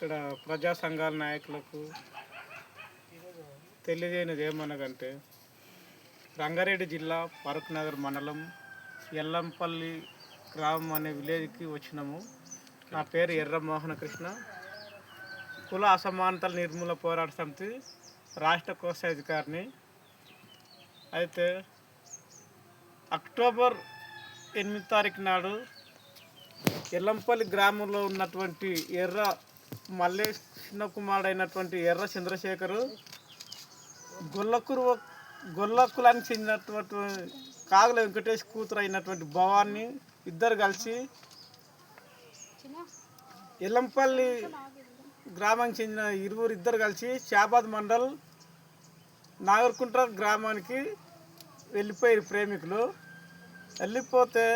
ఇక్కడ ప్రజా సంఘాల నాయకులకు తెలియజేయనిది ఏమనగంటే రంగారెడ్డి జిల్లా ఫరూక్ నగర్ మండలం ఎల్లంపల్లి గ్రామం అనే విలేజ్కి వచ్చినాము. నా పేరు ఎర్ర మోహన కృష్ణ. కుల అసమానతల నిర్మూల పోరాట సమితి రాష్ట్ర కోశాధికారిని. అయితే అక్టోబర్ ఎనిమిది తారీఖు నాడు ఎల్లంపల్లి గ్రామంలో ఉన్నటువంటి ఎర్ర మల్లేష్ చిన్న అయినటువంటి ఎర్ర చంద్రశేఖరు గొల్లకురు గొల్ల కులానికి చెందినటువంటి కాగుల వెంకటేష్ కూతురు అయినటువంటి భవాన్ని ఇద్దరు కలిసి ఎల్లంపల్లి గ్రామానికి చెందిన ఇరువురు ఇద్దరు కలిసి షాబాద్ మండల్ నాగర్కుంట్ర గ్రామానికి వెళ్ళిపోయారు ప్రేమికులు. వెళ్ళిపోతే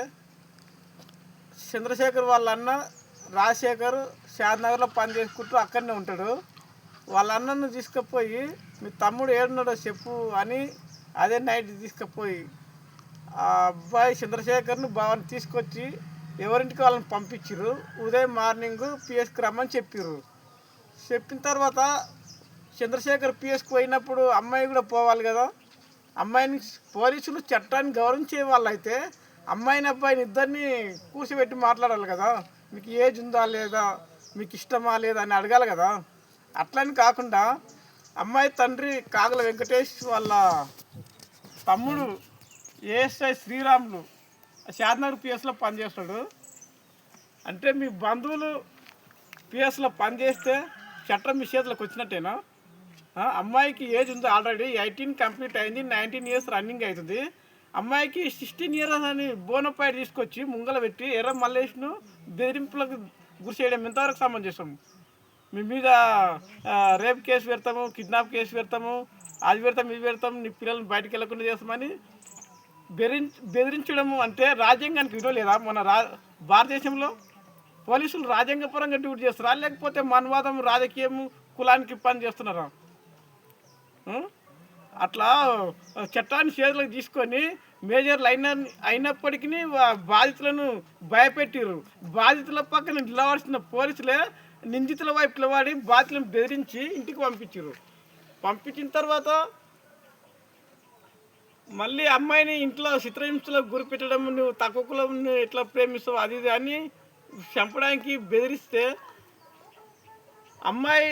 చంద్రశేఖర్ వాళ్ళ అన్న రాజశేఖర్ షాద్నగర్లో పని చేసుకుంటూ అక్కడనే ఉంటాడు. వాళ్ళ అన్నను తీసుకుపోయి మీ తమ్ముడు ఏడున్నాడో చెప్పు అని అదే నైట్ తీసుకుపోయి ఆ అబ్బాయి చంద్రశేఖర్ను బావని తీసుకొచ్చి ఎవరింటికి వాళ్ళని పంపించారు ఉదయం మార్నింగ్ పిఎస్కి రమ్మని చెప్పారు చెప్పిన తర్వాత చంద్రశేఖర్ పిఎస్కి పోయినప్పుడు అమ్మాయి కూడా పోవాలి కదా. అమ్మాయిని పోలీసులు చట్టాన్ని గౌరవించే వాళ్ళైతే అమ్మాయిని అబ్బాయిని ఇద్దరిని కూర్చోబెట్టి మాట్లాడాలి కదా. మీకు ఏజ్ ఉందా లేదా? మీకు ఇష్టమా లేదా అని అడగాలి కదా. అట్లని కాకుండా అమ్మాయి తండ్రి కాగల వెంకటేష్ వాళ్ళ తమ్ముడు ఏఎస్ఐ శ్రీరాములు షాద్నగర్ పిఎస్లో పనిచేస్తాడు అంటే మీ బంధువులు పిఎస్లో పనిచేస్తే చట్టం మీ చేతిలోకి వచ్చినట్టేనా అమ్మాయికి ఏజ్ ఉంది ఆల్రెడీ ఎయిటీన్ కంప్లీట్ అయింది నైన్టీన్ ఇయర్స్ రన్నింగ్ అవుతుంది. అమ్మాయికి సిక్స్టీన్ ఇయర్స్ అని బోనపాయి తీసుకొచ్చి ముంగల పెట్టి ఎర్ర మల్లేష్ను బెదిరింపులకు గురి చేయడం ఎంతవరకు చేస్తాము మీ మీద రేప్ కేసు పెడతాము కిడ్నాప్ కేసు పెడతాము అది పెడతాం ఇది పెడతాం నీ పిల్లల్ని బయటకు వెళ్ళకుండా చేస్తామని బెదిరించి బెదిరించడము అంటే రాజ్యాంగానికి విలువ లేదా? మన రా భారతదేశంలో పోలీసులు రాజ్యాంగపరంగా డ్యూటీ చేస్తారా? లేకపోతే మనవాదము రాజకీయం కులానికి పని చేస్తున్నారా? అట్లా చట్టాన్ని చేతులకు తీసుకొని మేజర్లు అయిన అయినప్పటికీ వా- బాధితులను భయపెట్టిరు బాధితుల పక్కన నిలవాల్సిన పోలీసులే నిందితుల వైపు నిలబడి బాధితులను బెదిరించి ఇంటికి పంపించారు పంపించిన తర్వాత మళ్ళీ అమ్మాయిని ఇంట్లో చిత్రహింసలకు గురి పెట్టడం నువ్వు తక్కువ కులం ఎట్లా ప్రేమిస్తావు అది ఇది అని చంపడానికి బెదిరిస్తే అమ్మాయి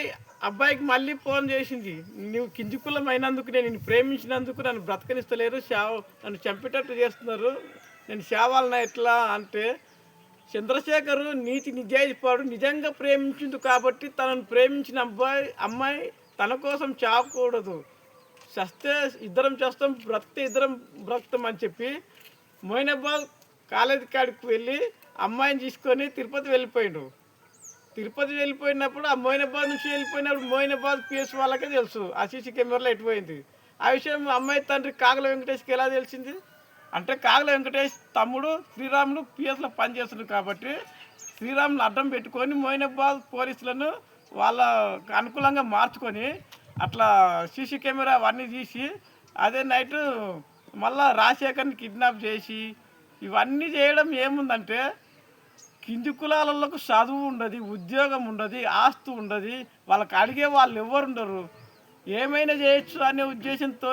అబ్బాయికి మళ్ళీ ఫోన్ చేసింది నువ్వు కిందికులం అయినందుకు నేను నిన్ను ప్రేమించినందుకు నన్ను బ్రతకనిస్తలేరు శావ నన్ను చంపేటట్టు చేస్తున్నారు. నేను శావాలన ఎట్లా? అంటే చంద్రశేఖర్ నీతి నిజాయితీపాడు నిజంగా ప్రేమించింది కాబట్టి తనను ప్రేమించిన అబ్బాయి అమ్మాయి తన కోసం చావకూడదు. చస్తే ఇద్దరం చేస్తాం బ్రతికితే ఇద్దరం బ్రతుకుతాం అని చెప్పి మోయినాబాద్ కాలేజీ కాడికి వెళ్ళి అమ్మాయిని తీసుకొని తిరుపతి వెళ్ళిపోయాడు. తిరుపతి వెళ్ళిపోయినప్పుడు ఆ మోయినాబాద్ నుంచి వెళ్ళిపోయినప్పుడు మోయినాబాద్ పిఎస్ వాళ్ళకే తెలుసు. ఆ సీసీ కెమెరాలో ఎటుపోయింది? ఆ విషయం అమ్మాయి తండ్రి కాగల వెంకటేష్కి ఎలా తెలిసింది? అంటే కాగల వెంకటేష్ తమ్ముడు శ్రీరాములు పిఎస్లో పనిచేస్తున్నాడు కాబట్టి శ్రీరాములు అడ్డం పెట్టుకొని మోయినాబాద్ పోలీసులను వాళ్ళ అనుకూలంగా మార్చుకొని అట్లా సీసీ కెమెరా అవన్నీ తీసి అదే నైట్ మళ్ళా రాజశేఖర్ని కిడ్నాప్ చేసి ఇవన్నీ చేయడం ఏముందంటే కింది కులాలకు చదువు ఉండదు ఉద్యోగం ఉండదు ఆస్తి ఉండదు. వాళ్ళకి అడిగే వాళ్ళు ఎవరుండరు ఏమైనా చేయొచ్చు అనే ఉద్దేశంతో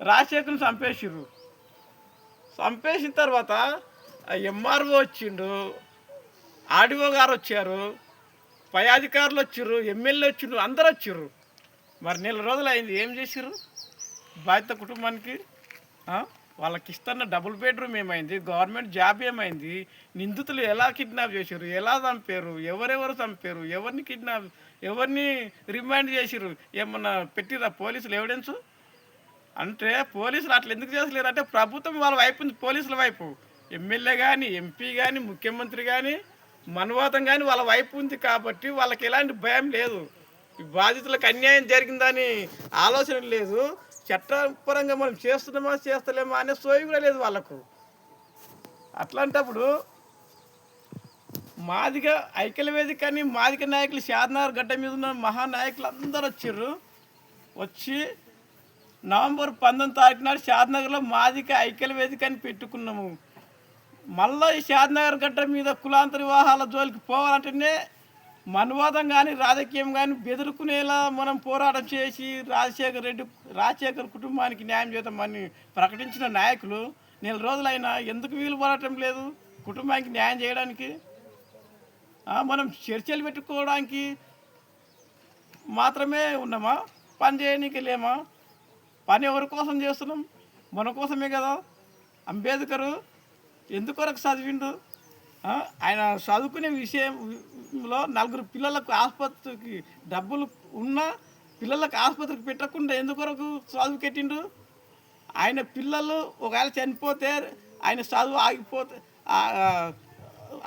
రాజశేఖర్ని చంపేసిర్రు. చంపేసిన తర్వాత ఎంఆర్ఓ వచ్చిండు ఆర్డీఓ గారు వచ్చారు పై అధికారులు వచ్చిర్రు ఎమ్మెల్యే వచ్చిండ్రు అందరు వచ్చిర్రు. మరి నెల రోజులు అయింది ఏం చేసిర్రు? బాధిత కుటుంబానికి వాళ్ళకి ఇస్తున్న డబుల్ బెడ్రూమ్ ఏమైంది? గవర్నమెంట్ జాబ్ ఏమైంది? నిందితులు ఎలా కిడ్నాప్ చేశారు ఎలా చంపారు? ఎవరెవరు చంపారు? ఎవరిని కిడ్నాప్ ఎవరిని రిమాండ్ చేసిర్రు? ఏమన్నా పెట్టిరా పోలీసులు ఎవిడెన్స్ అంటే పోలీసులు అట్లా ఎందుకు చేసలేరు అంటే ప్రభుత్వం వాళ్ళ వైపు ఉంది పోలీసుల వైపు. ఎమ్మెల్యే కానీ ఎంపీ కానీ ముఖ్యమంత్రి కానీ మనవాదం కానీ వాళ్ళ వైపు ఉంది కాబట్టి వాళ్ళకి ఎలాంటి భయం లేదు. ఈ బాధితులకు అన్యాయం జరిగిందని ఆలోచన లేదు. చట్టపరంగా మనం చేస్తున్నామా చేస్తలేమా అనే సోయి కూడా లేదు వాళ్ళకు. అట్లాంటప్పుడు మాదిగ ఐక్యల వేదిక అని మాదిక నాయకులు షాద్నగర్ గడ్డ మీద ఉన్న మహానాయకులు అందరూ వచ్చారు. వచ్చి నవంబర్ పంతొమ్మిది తారీఖు నాడు షాద్నగర్లో మాదిక ఐక్యల వేదిక అని పెట్టుకున్నాము. మళ్ళీ ఈ షాద్నగర్ గడ్డ మీద కులాంతర వివాహాల జోలికి పోవాలంటేనే మనవాదం కానీ రాజకీయం కానీ బెదురుకునేలా మనం పోరాటం చేసి రాజశేఖర్ రెడ్డి రాజశేఖర్ కుటుంబానికి న్యాయం చేద్దామని ప్రకటించిన నాయకులు నెల రోజులైనా ఎందుకు వీలు పడటం లేదు? కుటుంబానికి న్యాయం చేయడానికి మనం చర్చలు పెట్టుకోవడానికి మాత్రమే ఉన్నామా? పని చేయడానికి లేమా? పని ఎవరి కోసం చేస్తున్నాం? మన కోసమే కదా? అంబేద్కరు ఎందుకొరకు చదివిండు? ఆయన చదువుకునే విషయంలో నలుగురు పిల్లలకు ఆసుపత్రికి డబ్బులు ఉన్నా పిల్లలకు ఆసుపత్రికి పెట్టకుండా ఎందుకొరకు చదువు పెట్టిండు ఆయన పిల్లలు ఒకవేళ చనిపోతే ఆయన చదువు ఆగిపోతే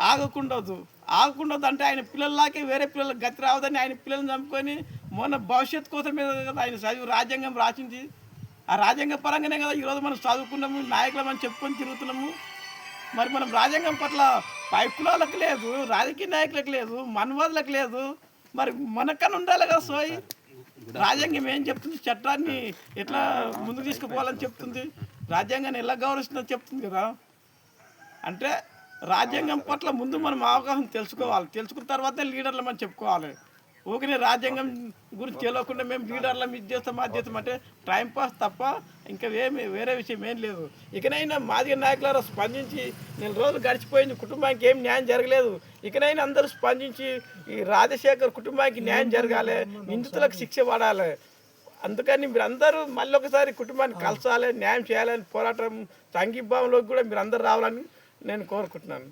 ఆగకుండదు ఆగకుండదు అంటే ఆయన పిల్లలకే వేరే పిల్లలకు గతి రావద్దని ఆయన పిల్లల్ని చంపుకొని మొన్న భవిష్యత్తు కోసమే కదా ఆయన చదువు రాజ్యాంగం రాసింది. ఆ రాజ్యాంగ పరంగానే కదా ఈరోజు మనం చదువుకున్నాము నాయకులు మనం చెప్పుకొని తిరుగుతున్నాము. మరి మనం రాజ్యాంగం పట్ల పైకులాలకు లేదు రాజకీయ నాయకులకు లేదు మనవాదులకు లేదు. మరి మనకన్నా ఉండాలి కదా సోయి. రాజ్యాంగం ఏం చెప్తుంది? చట్టాన్ని ఎట్లా ముందుకు తీసుకుపోవాలని చెప్తుంది? రాజ్యాంగాన్ని ఎలా గౌరవిస్తుందని చెప్తుంది కదా. అంటే రాజ్యాంగం పట్ల ముందు మనం అవగాహన తెలుసుకోవాలి. తెలుసుకున్న తర్వాతే లీడర్లు మనం చెప్పుకోవాలి. ఊకనే రాజ్యాంగం గురించి తెలియకుండా మేము లీడర్లం ఇది చేస్తాం అది చేస్తాం అంటే టైంపాస్ తప్ప ఇంకా ఏమి వేరే విషయం ఏం లేదు. ఇకనైనా మాదిగ నాయకులారా స్పందించి నెల రోజులు గడిచిపోయింది కుటుంబానికి ఏం న్యాయం జరగలేదు. ఇకనైనా అందరూ స్పందించి ఈ రాజశేఖర్ కుటుంబానికి న్యాయం జరగాలి నిందితులకు శిక్ష పడాలి. అందుకని మీరు అందరూ మళ్ళీ ఒకసారి కుటుంబాన్ని కలసాలి న్యాయం చేయాలని పోరాటం సంఘీభావంలోకి కూడా మీరు అందరు రావాలని నేను కోరుకుంటున్నాను.